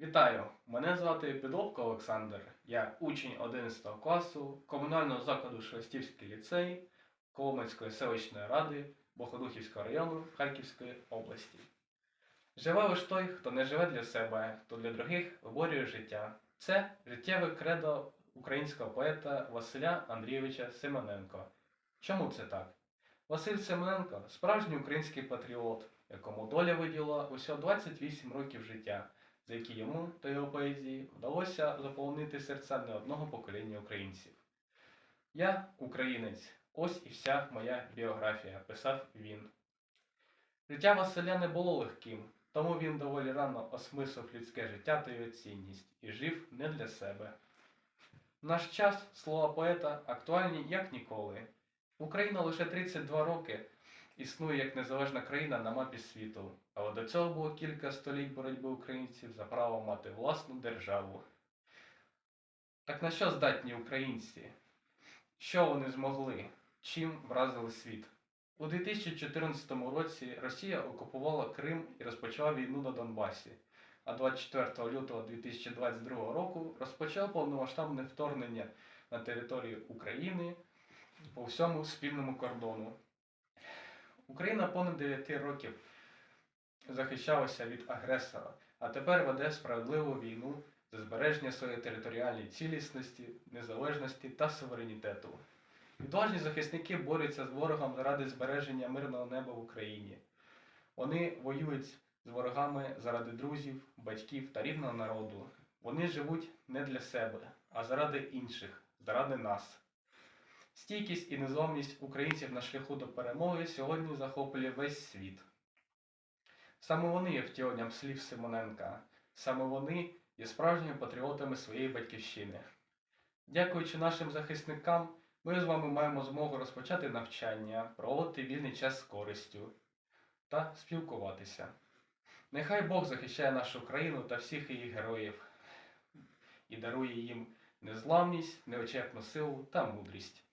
Вітаю! Мене звати Підлобко Олександр. Я учень 11 класу комунального закладу Шелестівський ліцей Коломийської селищної ради Боходухівського району Харківської області. Живе лиш той, хто не живе для себе, хто для других виборює життя. Це життєве кредо українського поета Василя Андрійовича Семененко. Чому це так? Василь Семененко справжній український патріот, якому доля виділа усього 28 років життя за які йому та його поезії вдалося заполонити серця не одного покоління українців. Я українець, ось і вся моя біографія, писав він. Життя Василя не було легким, тому він доволі рано осмислив людське життя та його цінність і жив не для себе. В наш час слова поета актуальні як ніколи. Україна лише 32 роки існує як незалежна країна на мапі світу, але до цього було кілька століть боротьби українців за право мати власну державу. Так на що здатні українці? Що вони змогли? Чим вразили світ? У 2014 році Росія окупувала Крим і розпочала війну на Донбасі, а 24 лютого 2022 року розпочала повномасштабне вторгнення на територію України по всьому спільному кордону. Україна понад 9 років захищалася від агресора, а тепер веде справедливу війну за збереження своєї територіальної цілісності, незалежності та суверенітету. Відважні захисники борються з ворогом заради збереження мирного неба в Україні. Вони воюють з ворогами заради друзів, батьків та рідного народу. Вони живуть не для себе, а заради інших, заради нас. Стійкість і незламність українців на шляху до перемоги сьогодні захоплює весь світ. Саме вони є втіленням слів Симоненка, саме вони є справжніми патріотами своєї батьківщини. Дякуючи нашим захисникам, ми з вами маємо змогу розпочати навчання, проводити вільний час з користю та спілкуватися. Нехай Бог захищає нашу країну та всіх її героїв і дарує їм незламність, неочепну силу та мудрість.